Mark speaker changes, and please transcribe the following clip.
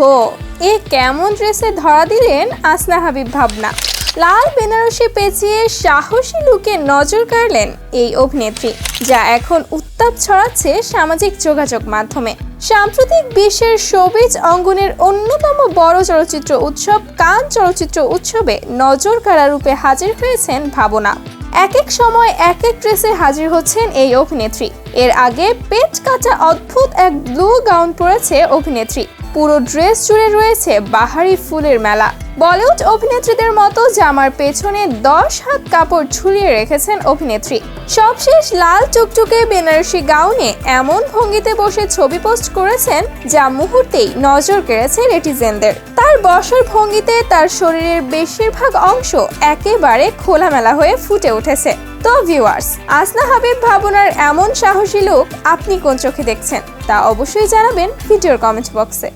Speaker 1: ওহো এ কেমন ড্রেসে ধরা দিলেন আসনা হাবিব ভাবনা। লাল বেনারসি পেঁচিয়ে সাহসী লুকে নজর কাড়লেন এই অভিনেত্রী, যা এখন উত্তাপ ছড়াচ্ছে সামাজিক যোগাযোগ মাধ্যমে। সাম্প্রতিক বিশ্বের শোবিজ অঙ্গনের অন্যতম বড় চলচ্চিত্র উৎসব, কান চলচ্চিত্র উৎসবে নজর কাড়া রূপে হাজির হয়েছেন ভাবনা। এক এক সময় এক এক ড্রেসে হাজির হচ্ছেন এই অভিনেত্রী। এর আগে পেট কাটা অদ্ভুত এক ব্লু গাউন পরেছে অভিনেত্রী। পুরো ড্রেস জুড়ে রয়েছে বাহারি ফুলের মেলা। বলিউড অভিনেত্রীদের মতো জামার পেছনে দশ হাত কাপড় ঝুলিয়ে রেখেছেন অভিনেত্রী। সবশেষ লাল চুকচুকে বেনারসি গাউনে এমন ভঙ্গিতে বসে ছবি পোস্ট করেছেন যা মুহূর্তেই নজর কেড়েছে নেটিজেনদের। তার বসার ভঙ্গিতে তার শরীরের বেশিরভাগ অংশ একেবারে খোলামেলা হয়ে ফুটে উঠেছে। তো ভিউয়ার্স আসনা হাবিব ভাবনার এমন সাহসী লোক আপনি কোন চোখে দেখছেন? তা অবশ্যই জানাবেন ভিডিওর কমেন্ট বক্সে।